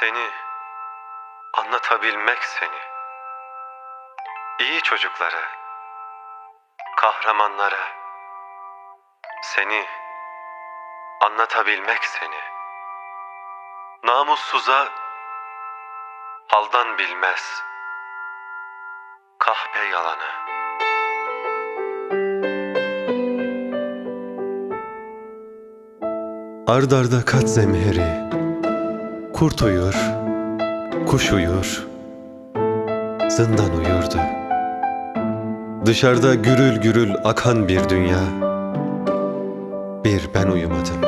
Seni anlatabilmek seni. İyi çocuklara, kahramanlara seni anlatabilmek seni. Namussuza haldan bilmez. Kahpe yalanı. Ardarda kat zemheri, kurt uyur, kuş uyur, zindan uyurdu. Dışarıda gürül gürül akan bir dünya, bir ben uyumadım.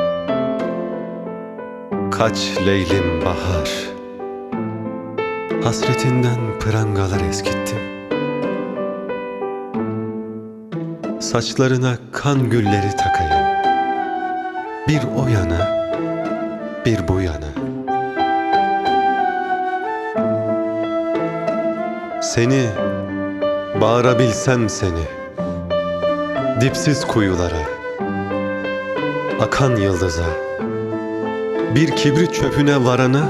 Kaç leylim bahar, hasretinden prangalar eskittim. Saçlarına kan gülleri takayım. Bir o yana, bir bu yana. Seni, bağırabilsem seni, dipsiz kuyulara, akan yıldıza, bir kibrit çöpüne varana,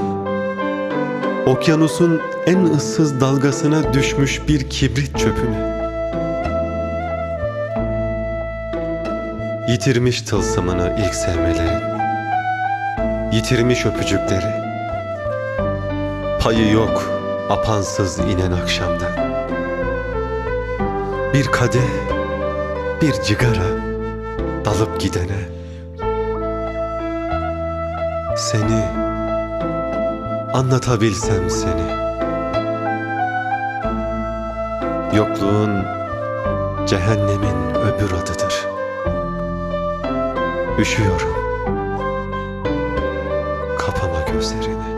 okyanusun en ıssız dalgasına düşmüş bir kibrit çöpüne. Yitirmiş tılsımını ilk sevmelerin Yitirmiş öpücükleri. Payı yok apansız inen akşamda Bir kadeh, bir cigara Dalıp gidene Seni Anlatabilsem seni Yokluğun Cehennemin öbür adıdır Üşüyorum. Kapama gözlerini.